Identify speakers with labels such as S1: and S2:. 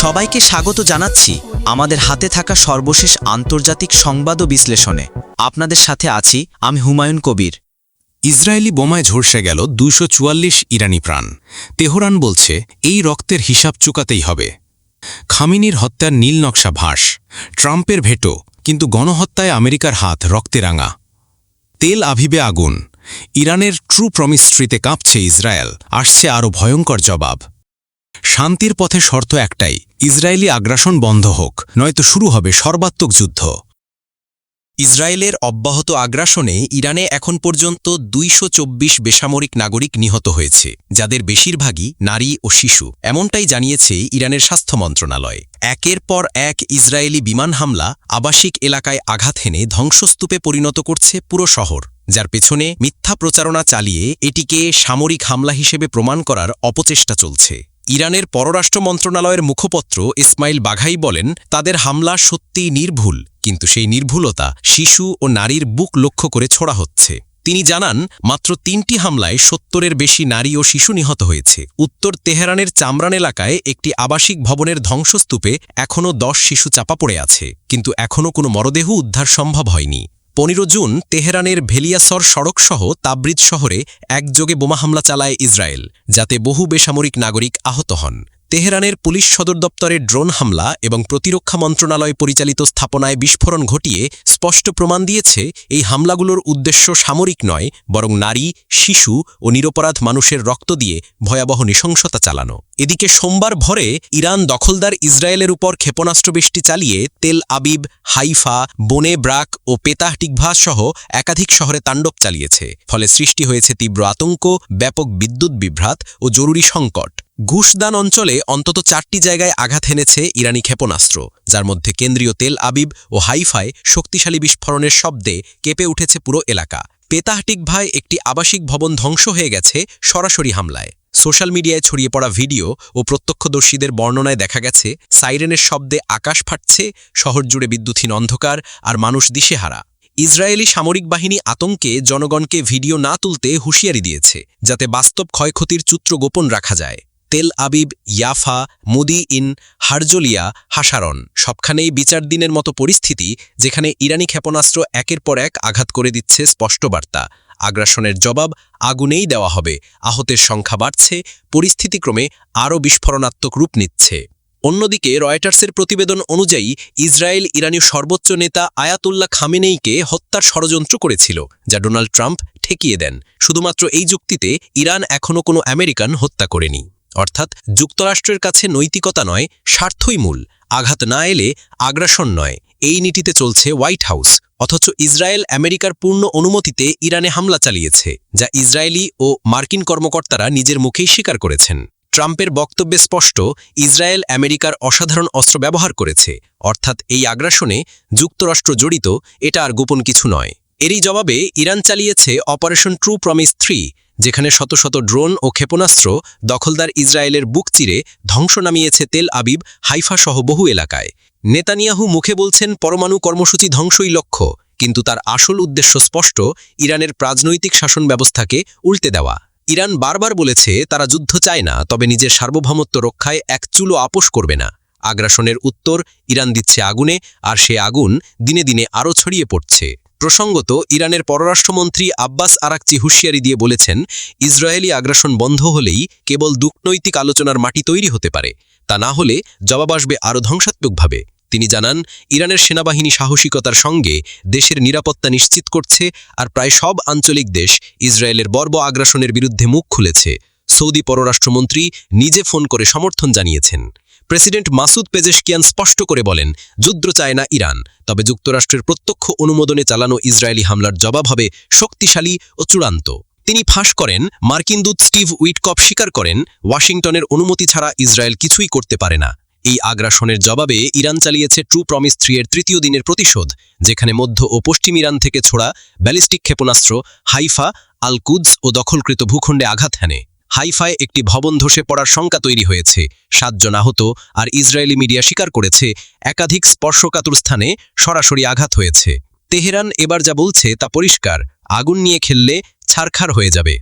S1: সবাইকে স্বাগত জানাচ্ছি আমাদের হাতে থাকা সর্বশেষ আন্তর্জাতিক সংবাদ বিশ্লেষণে। আপনাদের সাথে আছি আমি হুমায়ুন কবির।
S2: ইসরায়েলি বোমায় ঝরসে গেল দুশো ইরানি প্রাণ। তেহরান বলছে, এই রক্তের হিসাব চুকাতেই হবে। খামিনির হত্যার নীল নকশা ভাস। ট্রাম্পের ভেটো কিন্তু গণহত্যায় আমেরিকার হাত রক্তে রাঙা। তেল আভিবে আগুন। ইরানের ট্রু প্রমিস্ট্রিতে কাঁপছে ইসরায়েল। আসছে আরও ভয়ঙ্কর জবাব। শান্তির পথে শর্ত একটাই, ইসরায়েলি আগ্রাসন বন্ধ হোক, নয়তো শুরু হবে সর্বাত্মক যুদ্ধ।
S3: ইসরায়েলের অব্যাহত আগ্রাসনে ইরানে এখন পর্যন্ত দুইশ চব্বিশ বেসামরিক নাগরিক নিহত হয়েছে, যাদের বেশিরভাগই নারী ও শিশু, এমনটাই জানিয়েছে ইরানের স্বাস্থ্য মন্ত্রণালয়। একের পর এক ইসরায়েলি বিমান হামলা আবাসিক এলাকায় আঘাত হেনে ধ্বংসস্তূপে পরিণত করছে পুরো শহর, যার পেছনে মিথ্যা প্রচারণা চালিয়ে এটিকে সামরিক হামলা হিসেবে প্রমাণ করার অপচেষ্টা চলছে। ইরানের পররাষ্ট্র মন্ত্রণালয়ের মুখপত্র ইসমাইল বাঘাই বলেন, তাদের হামলা সত্যিই নির্ভুল, কিন্তু সেই নির্ভুলতা শিশু ও নারীর বুক লক্ষ্য করে ছোড়া হচ্ছে। তিনি জানান, মাত্র তিনটি হামলায় সত্তরের বেশি নারী ও শিশু নিহত হয়েছে। উত্তর তেহরানের চামরান এলাকায় একটি আবাসিক ভবনের ধ্বংসস্তূপে এখনও দশ শিশু চাপা পড়ে আছে, কিন্তু এখনও কোনো মরদেহ উদ্ধার সম্ভব হয়নি। পনেরো জুন তেহরানের ভেলিয়াসর সড়কসহ তাবরিজ শহরে একযোগে বোমা হামলা চালায় ইসরায়েল, যাতে বহু বেসামরিক নাগরিক আহত হন। তেহরানের পুলিশ সদর দপ্তরের ড্রোন হামলা এবং প্রতিরক্ষা মন্ত্রণালয় পরিচালিত স্থাপনায় বিস্ফোরণ ঘটিয়ে স্পষ্ট প্রমাণ দিয়েছে, এই হামলাগুলোর উদ্দেশ্য সামরিক নয়, বরং নারী, শিশু ও নিরপরাধ মানুষের রক্ত দিয়ে ভয়াবহ নৃশংসতা চালানো। এদিকে সোমবার ভরে ইরান দখলদার ইসরায়েলের উপর ক্ষেপণাস্ত্রবৃষ্টি চালিয়ে তেল আবিব, হাইফা, বনে ব্রাক ও পেতাহ টিকভা সহ একাধিক শহরে তাণ্ডব চালিয়েছে। ফলে সৃষ্টি হয়েছে তীব্র আতঙ্ক, ব্যাপক বিদ্যুৎ বিভ্রাট ও জরুরি সংকট। ঘুষদান অঞ্চলে অন্তত চারটি জায়গায় আঘাত হেনেছে ইরানি ক্ষেপণাস্ত্র, যার মধ্যে কেন্দ্রীয় তেল আবিব ও হাইফায় শক্তিশালী বিস্ফোরণের শব্দে কেঁপে উঠেছে পুরো এলাকা। পেতাহটিকভায় একটি আবাসিক ভবন ধ্বংস হয়ে গেছে সরাসরি হামলায়। সোশ্যাল মিডিয়ায় ছড়িয়ে পড়া ভিডিও ও প্রত্যক্ষদর্শীদের বর্ণনায় দেখা গেছে, সাইরেনের শব্দে আকাশ ফাটছে, শহর জুড়ে বিদ্যুৎহীন অন্ধকার আর মানুষ দিশেহারা। ইসরায়েলি সামরিক বাহিনী আতঙ্কে জনগণকে ভিডিও না তুলতে হুঁশিয়ারি দিয়েছে, যাতে বাস্তব ক্ষয়ক্ষতির চূত্র গোপন রাখা যায়। তেল আবিব, ইয়াফা, মুদি ইন, হারজলিয়া হাসারন সবখানেই বিচার দিনের মতো পরিস্থিতি যেখানে ইরানি ক্ষেপণাস্ত্র একের পর এক আঘাত করে দিচ্ছে স্পষ্ট বার্তা। আগ্রাসনের জবাব আগুনেই দেওয়া হবে। আহতের সংখ্যা বাড়ছে পরিস্থিতিক্রমে আরও বিস্ফোরণাত্মক রূপ নিচ্ছে। অন্যদিকে রয়টার্সের প্রতিবেদন অনুযায়ী ইসরায়েল ইরানীয় সর্বোচ্চ নেতা আয়াতুল্লাহ খামেনেইকে হত্যার ষড়যন্ত্র করেছিল, যা ডোনাল্ড ট্রাম্প ঠেকিয়ে দেন। শুধুমাত্র এই যুক্তিতে ইরান এখনও কোনো আমেরিকান হত্যা করেনি। অর্থাৎ যুক্তরাষ্ট্রের কাছে নৈতিকতা নয়, স্বার্থই মূল। আঘাত না এলে আগ্রাসন নয়। এই নীতিতে চলছে হোয়াইট হাউস, অথচ ইসরায়েল আমেরিকার পূর্ণ অনুমতিতে ইরানে হামলা চালিয়েছে, যা ইসরায়েলি ও মার্কিন কর্মকর্তারা নিজের মুখেই স্বীকার করেছেন। ট্রাম্পের বক্তব্যে স্পষ্ট, ইসরায়েল আমেরিকার অসাধারণ অস্ত্র ব্যবহার করেছে, অর্থাৎ এই আগ্রাসনে যুক্তরাষ্ট্র জড়িত, এটা আর গোপন কিছু নয়। এরই জবাবে ইরান চালিয়েছে অপারেশন ট্রু প্রমিস থ্রি যেখানে শত শত ড্রোন ও ক্ষেপণাস্ত্র দখলদার ইসরায়েলের বুক চিরে ধ্বংস নামিয়েছে তেল আবিব, হাইফা সহ বহু এলাকায়। নেতানিয়াহু মুখে বলছেন, পরমাণু কর্মসূচি ধ্বংসই লক্ষ্য, কিন্তু তার আসল উদ্দেশ্য স্পষ্ট, ইরানের রাজনৈতিক শাসন ব্যবস্থাকে উল্টে দেওয়া। ইরান বারবার বলেছে, তারা যুদ্ধ চায় না, তবে নিজের সার্বভৌমত্ব রক্ষায় এক চুলো আপোষ করবে না। আগ্রাসনের উত্তর ইরান দিচ্ছে আগুনে, আর সে আগুন দিনে দিনে আরও ছড়িয়ে পড়ছে। প্রসঙ্গত, ইরানের পররাষ্ট্রমন্ত্রী আব্বাস আরাকচি হুঁশিয়ারি দিয়ে বলেছেন, ইসরায়েলি আগ্রাসন বন্ধ হলেই কেবল দুকনৈতিক আলোচনার মাটি তৈরি হতে পারে। তা না হলে জবাব আসবে আরও ধ্বংসাত্মকভাবে। তিনি জানান, ইরানের সেনাবাহিনী সাহসিকতার সঙ্গে দেশের নিরাপত্তা নিশ্চিত করছে আর প্রায় সব আঞ্চলিক দেশ ইসরায়েলের বর্ব আগ্রাসনের বিরুদ্ধে মুখ খুলেছে। সৌদি পররাষ্ট্রমন্ত্রী নিজে ফোন করে সমর্থন জানিয়েছেন। প্রেসিডেন্ট মাসুদ পেজেশকিয়ান স্পষ্ট করে বলেন, যুদ্ধ চায় না ইরান, তবে যুক্তরাষ্ট্রের প্রত্যক্ষ অনুমোদনে চালানো ইসরায়েলি হামলার জবাব হবে শক্তিশালী ও চূড়ান্ত। তিনি ফাঁস করেন, মার্কিন দূত স্টিভ উইটকপ স্বীকার করেন, ওয়াশিংটনের অনুমতি ছাড়া ইসরায়েল কিছুই করতে পারে না। এই আগ্রাসনের জবাবে ইরান চালিয়েছে ট্রু প্রমিস থ্রি এর তৃতীয় দিনের প্রতিশোধ, যেখানে মধ্য ও পশ্চিম ইরান থেকে ছোড়া ব্যালিস্টিক ক্ষেপণাস্ত্র হাইফা, আলকুদস ও দখলকৃত ভূখণ্ডে আঘাত হানে। হাইফায় একটি ভবন ধসে পড়ার শঙ্কা তৈরি হয়েছে। সাতজন আহত আর ইসরায়েলি মিডিয়া স্বীকার করেছে, একাধিক স্পর্শকাতুর স্থানে সরাসরি আঘাত হয়েছে। তেহরান এবার যা বলছে তা পরিষ্কার, আগুন নিয়ে খেললে ছারখার হয়ে যাবে।